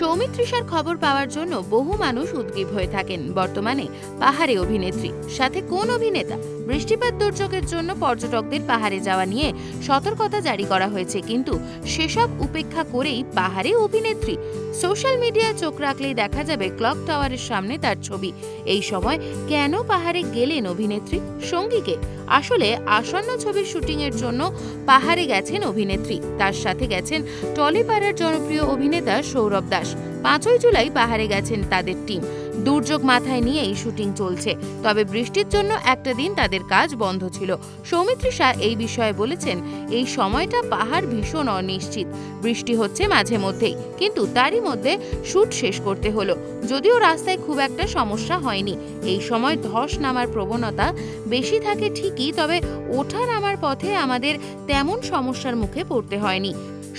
সৌমিত্রিষার খবর পাওয়ার জন্য বহু মানুষ উদ্গীব হয়ে থাকেন বর্তমানে পাহাড়ে অভিনেত্রী। সাথে কোন অভিনেতা? বৃষ্টিপাত দুর্যোগের জন্য পর্যটকদের পাহাড়ে যাওয়া নিয়ে সতর্কতা জারি করা হয়েছে, কিন্তু সেসব উপেক্ষা করেই পাহাড়ে অভিনেত্রী। সোশ্যাল মিডিয়ায় চোখ রাখলেই দেখা যাবে ক্লক টাওয়ারের সামনে তার ছবি। এই সময় কেন পাহাড়ে গেলেন অভিনেত্রী? সঙ্গীকে। আসলে আসন্ন ছবির শুটিংয়ের জন্য পাহাড়ে গেছেন অভিনেত্রী। তার সাথে গেছেন টলিপাড়ার জনপ্রিয় অভিনেতা সৌরভ দাস। পাঁচই জুলাই পাহাড়ে গেছেন তাদের টিম। দুর্যোগ মাথায় নিয়েই শুটিং চলছে। তবে বৃষ্টির জন্য একটা দিন তাদের কাজ বন্ধ ছিল। সৌমিত্রী শাহ এই বিষয়ে বলেছেন, এই সময়টা পাহাড় ভীষণ অনিশ্চিত। বৃষ্টি হচ্ছে মাঝে মধ্যেই, কিন্তু তারই মধ্যে শুট শেষ করতে হলো। যদিও রাস্তায় খুব একটা সমস্যা হয়নি। এই সময় ধস নামার প্রবণতা বেশি থাকে ঠিকই, তবে ওঠা নামার পথে আমাদের তেমন সমস্যার মুখে পড়তে হয়নি।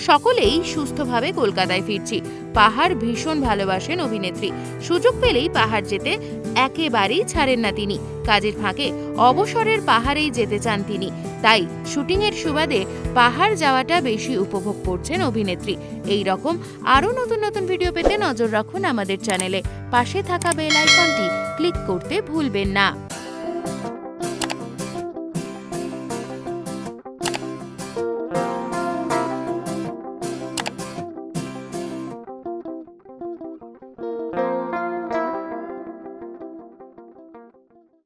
সকলেই সুস্থভাবে কলকাতায় ফিরছি। পাহাড় ভীষণ ভালোবাসেন অভিনেত্রী। সুযোগ পেলেই পাহাড় যেতে একেবারেই ছাড়েন না তিনি। কাজের ফাঁকে অবসরের পাহাড়েই যেতে চান তিনি। তাই শুটিংয়ের সুবাদে পাহাড় যাওয়াটা বেশি উপভোগ করছেন অভিনেত্রী। এই রকম আরও নতুন নতুন ভিডিও পেতে নজর রাখুন আমাদের চ্যানেলে। পাশে থাকা বেল আইকনটি ক্লিক করতে ভুলবেন না।